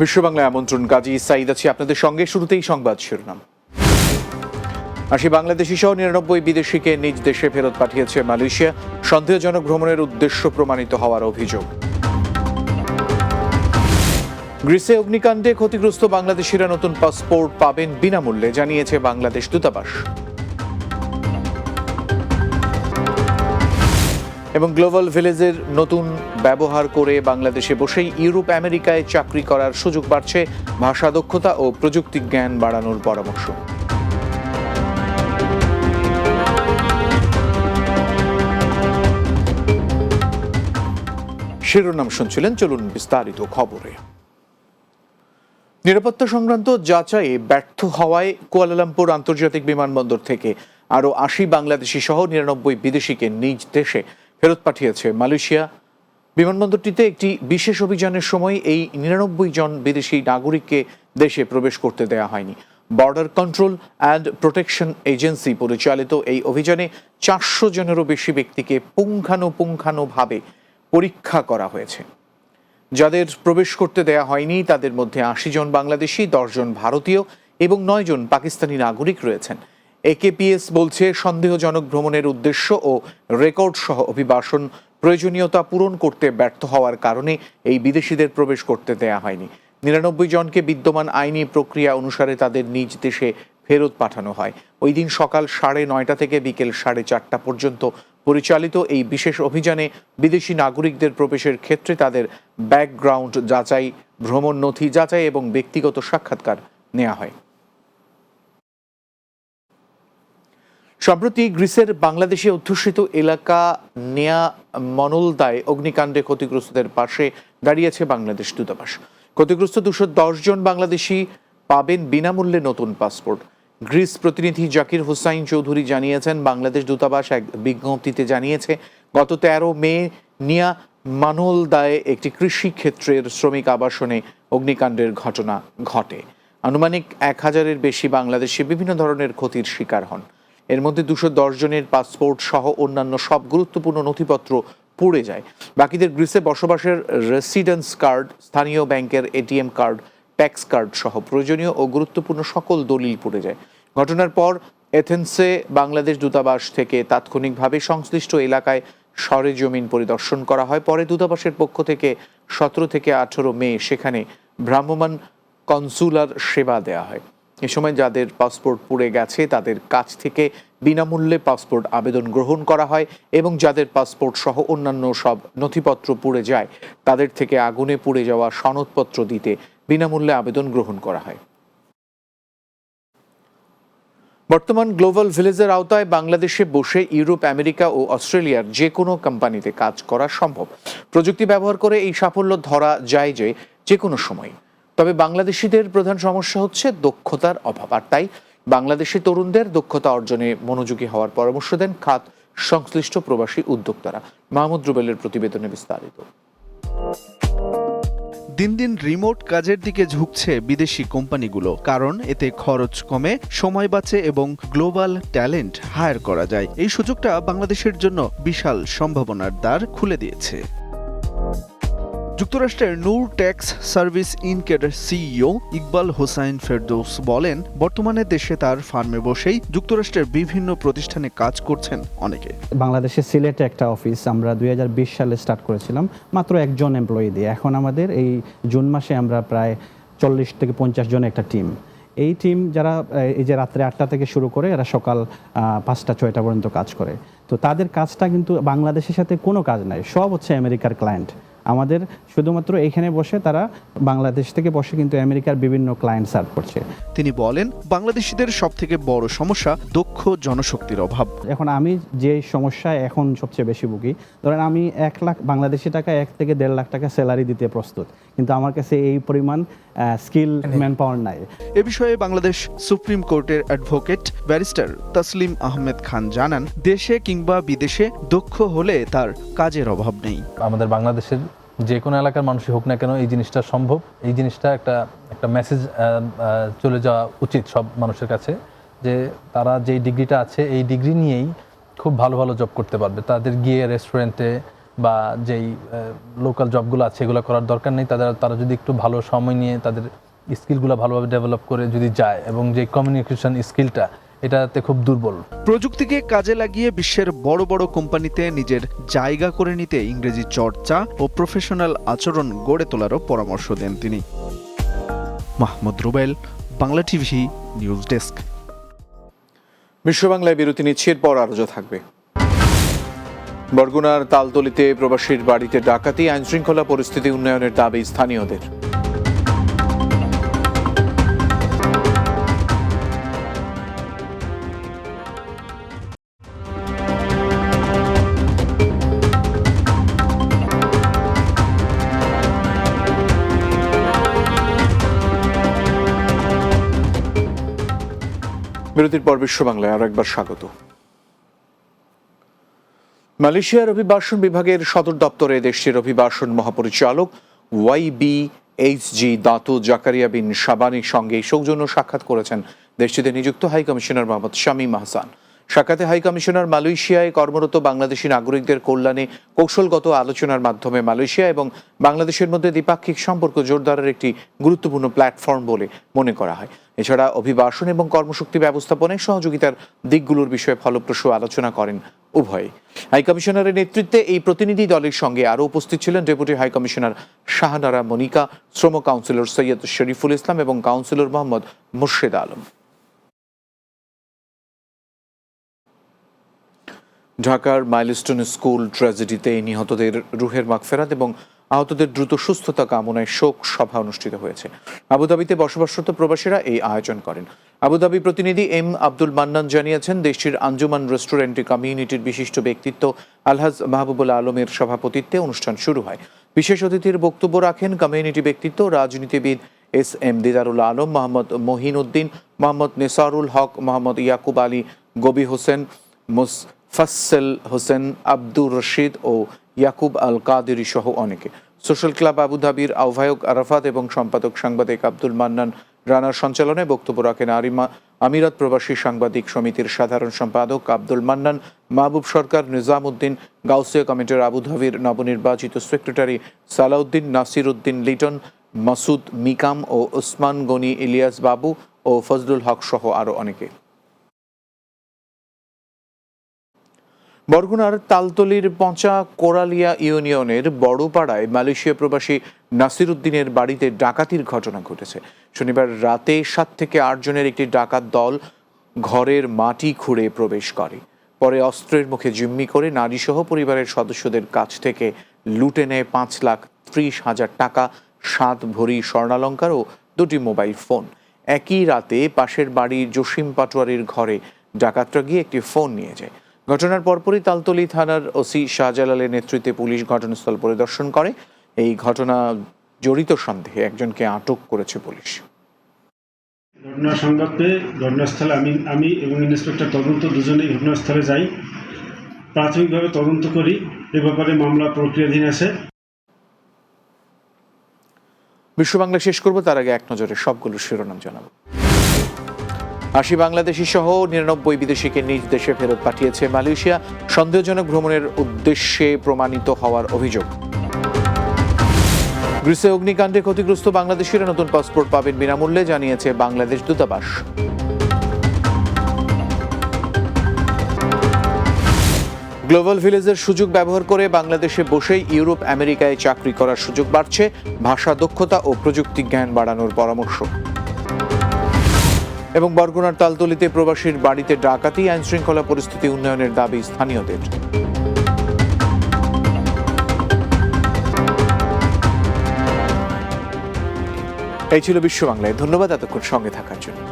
বিশ্ব বাংলায় আমন্ত্রণ। কাজী সাইদ আছি আপনাদের সঙ্গে। শুরুতেই সংবাদ শিরোনাম। আশি বাংলাদেশি সহ নিরানব্বই বিদেশিকে নিজ দেশে ফেরত পাঠিয়েছে মালয়েশিয়া। সন্দেহজনক ভ্রমণের উদ্দেশ্য প্রমাণিত হওয়ার অভিযোগ। গ্রিসে অগ্নিকাণ্ডে ক্ষতিগ্রস্ত বাংলাদেশিরা নতুন পাসপোর্ট পাবেন বিনামূল্যে, জানিয়েছে বাংলাদেশ দূতাবাস। এবং গ্লোবাল ভিলেজের নতুন ব্যবহার করে বাংলাদেশে বসেই ইউরোপ, আমেরিকায় চাকরি করার সুযোগ বাড়ছে ভাষা দক্ষতা ও প্রযুক্তি জ্ঞান বাড়ানোর পরামর্শ। শিরোনাম শুনছিলেন, চলুন বিস্তারিত খবরে। নিরাপত্তা সংক্রান্ত যাচাইয়ে ব্যর্থ হওয়ায় কুয়ালালামপুর আন্তর্জাতিক বিমানবন্দর থেকে আরও আশি বাংলাদেশি সহ নিরানব্বই বিদেশিকে নিজ দেশে ফেরত পাঠিয়েছে মালয়েশিয়া। বিমানবন্দরটিতে একটি বিশেষ অভিযানের সময় এই নিরানব্বই জন বিদেশি নাগরিককে দেশে প্রবেশ করতে দেওয়া হয়নি। Border control and protection agency পরিচালিত এই অভিযানে চারশো জনেরও বেশি ব্যক্তিকে পুঙ্খানুপুঙ্খানুভাবে পরীক্ষা করা হয়েছে। যাদের প্রবেশ করতে দেয়া হয়নি, তাদের মধ্যে আশি জন বাংলাদেশি দশজন ভারতীয় এবং নয় জন পাকিস্তানি নাগরিক রয়েছেন। একেপিএস বলছে, সন্দেহজনক ভ্রমণের উদ্দেশ্য ও রেকর্ড সহ অভিবাসন প্রয়োজনীয়তা পূরণ করতে ব্যর্থ হওয়ার কারণে এই বিদেশিদের প্রবেশ করতে দেয়া হয়নি। নিরানব্বই জনকে বিদ্যমান আইনি প্রক্রিয়া অনুসারে তাদের নিজ দেশে ফেরত পাঠানো হয়। ওই দিন সকাল সাড়ে নয়টা থেকে বিকেল সাড়ে চারটা পর্যন্ত পরিচালিত এই বিশেষ অভিযানে বিদেশি নাগরিকদের প্রবেশের ক্ষেত্রে তাদের ব্যাকগ্রাউন্ড যাচাই, ভ্রমণ নথি যাচাই এবং ব্যক্তিগত সাক্ষাৎকার নেওয়া হয়। সম্প্রতি গ্রিসের বাংলাদেশে অধ্যুষিত এলাকা নেয়া মনলদায় অগ্নিকাণ্ডে ক্ষতিগ্রস্তদের পাশে দাঁড়িয়েছে বাংলাদেশ দূতাবাস। ক্ষতিগ্রস্ত দুশো জন বাংলাদেশি পাবেন বিনামূল্যে নতুন পাসপোর্ট। গ্রিস প্রতিনিধি জাকির হুসাইন চৌধুরী জানিয়েছেন, বাংলাদেশ দূতাবাস এক বিজ্ঞপ্তিতে জানিয়েছে, গত তেরো মে নিয়া মানলদায় একটি কৃষি ক্ষেত্রের শ্রমিক আবাসনে অগ্নিকাণ্ডের ঘটনা ঘটে। আনুমানিক এক হাজারের বেশি বাংলাদেশে বিভিন্ন ধরনের ক্ষতির শিকার হন। এর মধ্যে দুশো জনের পাসপোর্ট সহ অন্যান্য সব গুরুত্বপূর্ণ নথিপত্র পুড়ে যায়। বাকিদের গ্রিসে বসবাসের রেসিডেন্স কার্ড স্থানীয় ব্যাংকের এটিএম কার্ড ট্যাক্স কার্ড সহ প্রয়োজনীয় ও গুরুত্বপূর্ণ সকল দলিল পুড়ে যায়। ঘটনার পর এথেন্সে বাংলাদেশ দূতাবাস থেকে তাৎক্ষণিকভাবে সংশ্লিষ্ট এলাকায় সরেজমিন পরিদর্শন করা হয়। পরে দূতাবাসের পক্ষ থেকে সতেরো থেকে আঠেরো মে সেখানে ভ্রাম্যমাণ কনসুলার সেবা দেওয়া হয়। এ সময় যাদের পাসপোর্ট পুড়ে গেছে, তাদের কাছ থেকে বিনামূল্যে পাসপোর্ট আবেদন গ্রহণ করা হয় এবং যাদের পাসপোর্ট সহ অন্যান্য সব নথিপত্র পুড়ে যায়, তাদের থেকে আগুনে পুড়ে যাওয়া সনদপত্র দিতে বিনামূল্যে আবেদন গ্রহণ করা হয়। বর্তমান গ্লোবাল ভিলেজের আওতায় বাংলাদেশে বসে ইউরোপ, আমেরিকা ও অস্ট্রেলিয়ার যে কোনো কোম্পানিতে কাজ করা সম্ভব। প্রযুক্তি ব্যবহার করে এই সাফল্য ধরা যায় যে যে কোনো সময়। তবে বাংলাদেশিদের প্রধান সমস্যা হচ্ছে দক্ষতার অভাব। আর তাই বাংলাদেশি তরুণদের দক্ষতা অর্জনে মনোযোগী হওয়ার পরামর্শ দেন খাত সংশ্লিষ্ট প্রবাসী উদ্যোক্তারা। মাহমুদ রুবেলের প্রতিবেদনে বিস্তারিত। দিন দিন রিমোট কাজের দিকে ঝুঁকছে বিদেশি কোম্পানিগুলো, কারণ এতে খরচ কমে, সময় বাঁচে এবং গ্লোবাল ট্যালেন্ট হায়ার করা যায়। এই সুযোগটা বাংলাদেশের জন্য বিশাল সম্ভাবনার দ্বার খুলে দিয়েছে। যুক্তরাষ্ট্রের নূর ট্যাক্স সার্ভিস ইনকের সিইও ইকবাল হোসাইন ফেরদৌস বলেন, বর্তমানে দেশে তার ফার্মে বসেই যুক্তরাষ্ট্রের বিভিন্ন প্রতিষ্ঠানে কাজ করছেন অনেকে। বাংলাদেশের সিলেটে একটা অফিস আমরা দু হাজার বিশ সালে স্টার্ট করেছিলাম, মাত্র একজন এমপ্লয়ি দিয়ে। এখন আমাদের এই জুন মাসে আমরা প্রায় চল্লিশ থেকে পঞ্চাশ জন একটা টিম। এই টিম যারা এই যে রাত্রে আটটা থেকে শুরু করে, এরা সকাল পাঁচটা, ছয়টা পর্যন্ত কাজ করে। তো তাদের কাজটা কিন্তু বাংলাদেশের সাথে কোনো কাজ নাই, সব হচ্ছে আমেরিকার ক্লায়েন্ট। আমাদের শুধুমাত্র এখানে বসে তারা বাংলাদেশ থেকে বসে কিন্তু আমেরিকার বিভিন্ন ক্লায়েন্ট সার্ভ করছে। তিনি বলেন বাংলাদেশিদের সব থেকে বড় সমস্যা দক্ষ জনশক্তির অভাব। এখন আমি যে সমস্যায় এখন সবচেয়ে বেশি ভুগি ধরেন আমি এক লাখ বাংলাদেশি টাকা এক থেকে দেড় লাখ টাকা স্যালারি দিতে প্রস্তুত কিন্তু আমার কাছে এই পরিমাণ স্কিল ম্যান পাওয়ার নাই। এ বিষয়ে বাংলাদেশ সুপ্রিম কোর্টের অ্যাডভোকেট ব্যারিস্টার তসলিম আহমেদ খান জানান দেশে কিংবা বিদেশে দক্ষ হলে তার কাজের অভাব নেই। আমাদের বাংলাদেশের যে কোনো এলাকার মানুষই হোক না কেন এই জিনিসটা সম্ভব। এই জিনিসটা একটা একটা মেসেজ চলে যাওয়া উচিত সব মানুষের কাছে যে তারা যেই ডিগ্রিটা আছে এই ডিগ্রি নিয়েই খুব ভালো ভালো জব করতে পারবে। তাদের গিয়ে রেস্টুরেন্টে বা যেই লোকাল জবগুলো আছে এগুলো করার দরকার নেই। তাদের, তারা যদি একটু ভালো সময় নিয়ে তাদের স্কিলগুলো ভালোভাবে ডেভেলপ করে যদি যায় এবং যে কমিউনিকেশন স্কিলটা এটাতে খুব দুর্বল। প্রযুক্তিকে কাজে লাগিয়ে বিশ্বের বড় বড় কোম্পানিতে নিজের জায়গা করে নিতে ইংরেজি চর্চা ও প্রফেশনাল আচরণ গড়ে তোলারও পরামর্শ দেন তিনি। Mahmud Rubel Bangla TV news desk. বিশ্ব বাংলায় বিরতি নিচ্ছে এরপর আরও থাকবে। বরগুনার তালতলিতে প্রবাসীর বাড়িতে ডাকাতি আইনশৃঙ্খলা পরিস্থিতি উন্নয়নের দাবি স্থানীয়দের। বিরতির পর বিশ্ব বাংলায় আরও একবার স্বাগত। মালয়েশিয়ার অভিবাসন বিভাগের সদর দপ্তরে দেশটির অভিবাসন মহাপরিচালক Y B H G Datuk Zakaria bin সাবানির সঙ্গে সৌজন্য সাক্ষাৎ করেছেন দেশটিতে নিযুক্ত হাই কমিশনার মোহাম্মদ শামীম আহসান। সাক্ষাতে হাই কমিশনার মালয়েশিয়ায় কর্মরত বাংলাদেশি নাগরিকদের কল্যাণে কৌশলগত আলোচনার মাধ্যমে মালয়েশিয়া এবং বাংলাদেশের মধ্যে দ্বিপাক্ষিক সম্পর্ক জোরদারের একটি গুরুত্বপূর্ণ প্ল্যাটফর্ম বলে মনে করা হয়। এছাড়া অভিবাসন এবং কর্মশক্তি ব্যবস্থাপনায় সহযোগিতার দিকগুলোর বিষয়ে ফলপ্রসূ আলোচনা করেন উভয়ে হাই কমিশনারের নেতৃত্বে এই প্রতিনিধি দলের সঙ্গে আরও উপস্থিত ছিলেন deputy high commissioner Shahanara Monica, শ্রম কাউন্সিলর সৈয়দ শরীফুল ইসলাম এবং কাউন্সিলর মোহাম্মদ মুর্শেদ আলম। ঢাকার মাইলস্টোন স্কুল ট্র্যাজেডিতে নিহতদের রুহের মাগফেরাত এবং আহতদের দ্রুত সুস্থতা কামনায় শোক সভা অনুষ্ঠিত হয়েছে। আবুধাবিতে বসবাসরত প্রবাসীরা এই আয়োজন করেন। আবুধাবি প্রতিনিধি এম আব্দুল মান্নান জানিয়েছেন, দেশটির আঞ্জুমান রেস্টুরেন্টে কমিউনিটির বিশিষ্ট ব্যক্তিত্ব আলহাজ মাহবুবুল আলমের সভাপতিত্বে অনুষ্ঠান শুরু হয়। বিশেষ অতিথির বক্তব্য রাখেন কমিউনিটি ব্যক্তিত্ব রাজনীতিবিদ এস এম দিদারুল আলম, মোহাম্মদ মহিন উদ্দিন মোহাম্মদ নেসারুল হক, মোহাম্মদ ইয়াকুব আলী, গবি হোসেন মুসফাসেল হোসেন আব্দুর রশিদ ও ইয়াকুব আল কাদেরি সহ অনেকে। সোশ্যাল ক্লাব আবুধাবির আহ্বায়ক আরাফাত এবং সম্পাদক সাংবাদিক আব্দুল মান্নান রানার সঞ্চালনে বক্তব্য রাখেন আরিমা আমিরাত প্রবাসী সাংবাদিক সমিতির সাধারণ সম্পাদক আব্দুল মান্নান, মাহবুব সরকার নিজাম উদ্দিন গাউসিয়া কমিটির আবুধাবির নবনির্বাচিত সেক্রেটারি সালাউদ্দিন নাসির উদ্দিন লিটন, মাসুদ মিকাম ও ওসমান গনি ইলিয়াস বাবু ও ফজলুল হক সহ আরও অনেকে। বরগুনার তালতলির পঞ্চা কোরালিয়া ইউনিয়নের বড়পাড়ায় মালয়েশিয়া প্রবাসী নাসির উদ্দিনের বাড়িতে ডাকাতির ঘটনা ঘটেছে। শনিবার রাতে সাত থেকে আট জনের একটি ডাকাত দল ঘরের মাটি খুঁড়ে প্রবেশ করে। পরে অস্ত্রের মুখে জিম্মি করে নারীসহ পরিবারের সদস্যদের কাছ থেকে লুটে নেয় পাঁচ লাখ ত্রিশ হাজার টাকা, সাত ভরি স্বর্ণালঙ্কার ও দুটি মোবাইল ফোন। একই রাতে পাশের বাড়ির জসিম পাটোয়ারির ঘরে ডাকাতরা গিয়ে একটি ফোন নিয়ে যায়। ঘটনার পরপরই তালতলি থানার ওসি শাহজালালের নেতৃত্বে পুলিশ ঘটনাস্থল পরিদর্শন করে। এই ঘটনা জড়িত সন্দেহে একজনকে আটক করেছে পুলিশ। ঘটনার সংবাদ পেয়ে ঘটনাস্থলে আমি আমি এবং ইন্সপেক্টর তদন্ত দুজনেই ঘটনাস্থলে যাই। প্রাথমিকভাবে তদন্ত করি। এ ব্যাপারে মামলা প্রক্রিয়াধীন আছে। বিশ্ব বাংলা শেষ করব তার আগে এক নজরে সবগুলো শিরোনাম জানাব। আশি বাংলাদেশি সহ নিরানব্বই বিদেশিকে নিজ দেশে ফেরত পাঠিয়েছে মালয়েশিয়া। সন্দেহজনক ভ্রমণের উদ্দেশ্যে প্রমাণিত হওয়ার অভিযোগ। গ্রিসে অগ্নিকাণ্ডে ক্ষতিগ্রস্ত বাংলাদেশিরা নতুন পাসপোর্ট পাবেন বিনামূল্যে, জানিয়েছে বাংলাদেশ দূতাবাস। গ্লোবাল ভিলেজের সুযোগ ব্যবহার করে বাংলাদেশে বসেই ইউরোপ আমেরিকায় চাকরি করার সুযোগ বাড়ছে। ভাষা দক্ষতা ও প্রযুক্তি জ্ঞান বাড়ানোর পরামর্শ। এবং বরগুনার তালতলিতে প্রবাসীর বাড়িতে ডাকাতি আইন শৃঙ্খলা পরিস্থিতি উন্নয়নের দাবি স্থানীয়দের। এই ছিল বিশ্ব বাংলায়। ধন্যবাদ এতক্ষণ সঙ্গে থাকার জন্য।